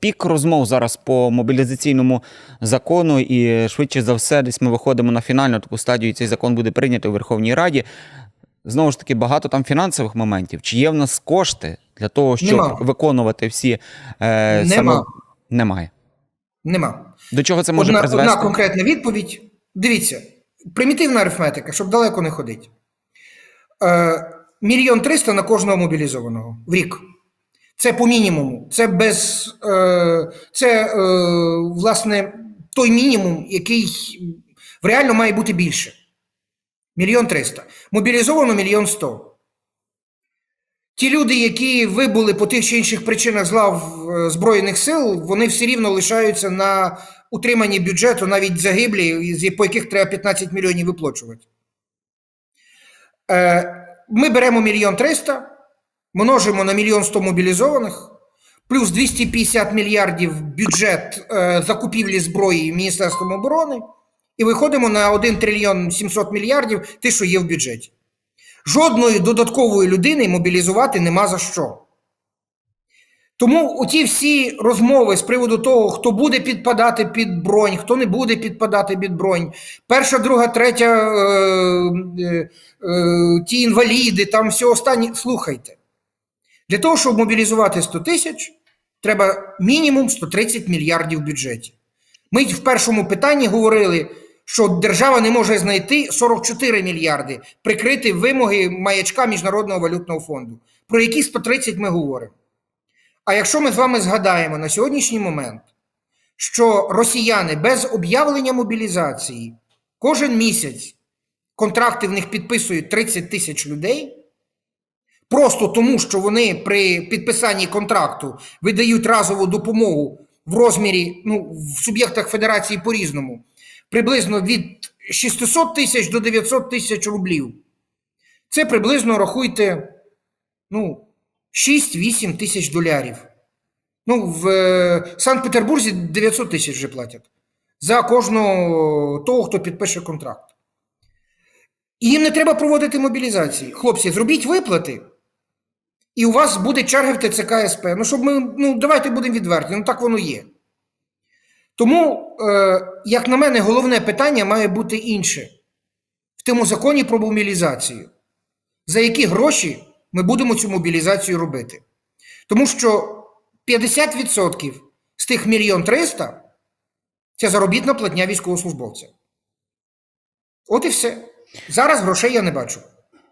пік розмов зараз по мобілізаційному закону, і швидше за все, десь ми виходимо на фінальну таку стадію. і Цей закон буде прийнятий у Верховній Раді. Знову ж таки, багато там фінансових моментів. Чи є в нас кошти для того, щоб Нема. виконувати всі е, Нема. Немає. Нема. До чого це може Одна, призвести? одна конкретна відповідь. Дивіться, примітивна арифметика, щоб далеко не ходити. Е, мільйон триста на кожного мобілізованого в рік. Це по мінімуму. Це без е, це, е, власне, той мінімум, який реально має бути більше. Мільйон триста. Мобілізовано мільйон сто. Ті люди, які вибули по тих чи інших причинах з лав е, Збройних сил, вони все рівно лишаються на утриманні бюджету, навіть загиблі, по яких треба 15 мільйонів виплачувати. Е, Ми беремо мільйон триста, множимо на мільйон сто мобілізованих, плюс 250 мільярдів бюджет е, закупівлі зброї Міністерством оборони, і виходимо на 1 трильйон 700 мільярдів, те, що є в бюджеті. Жодної додаткової людини мобілізувати нема за що. Тому оті всі розмови з приводу того, хто буде підпадати під бронь, хто не буде підпадати під бронь, перша, друга, третя, е, е, е, ті інваліди, там все останнє. Слухайте. Для того, щоб мобілізувати 100 тисяч, треба мінімум 130 мільярдів в бюджеті. Ми в першому питанні говорили, що держава не може знайти 44 мільярди, прикрити вимоги маячка Міжнародного валютного фонду. Про які 130 ми говоримо. А якщо ми з вами згадаємо на сьогоднішній момент, що росіяни без об'явлення мобілізації кожен місяць контракти в них підписують 30 тисяч людей, просто тому, що вони при підписанні контракту видають разову допомогу в розмірі, ну, в суб'єктах федерації по-різному, приблизно від 600 тисяч до 900 тисяч рублів. Це приблизно рахуйте, ну, 6-8 тисяч долярів. Ну, в е, Санкт-Петербурзі 900 тисяч вже платять за кожного того, хто підпише контракт. І їм не треба проводити мобілізації. Хлопці, зробіть виплати, і у вас буде черга в ТЦК СП. Ну, щоб ми, ну, давайте будемо відверті, ну так воно є. Тому, е, як на мене, головне питання має бути інше в тому законі про мобілізацію. За які гроші ми будемо цю мобілізацію робити? Тому що 50% з тих мільйон триста це заробітна платня військовослужбовця. От і все. Зараз грошей я не бачу.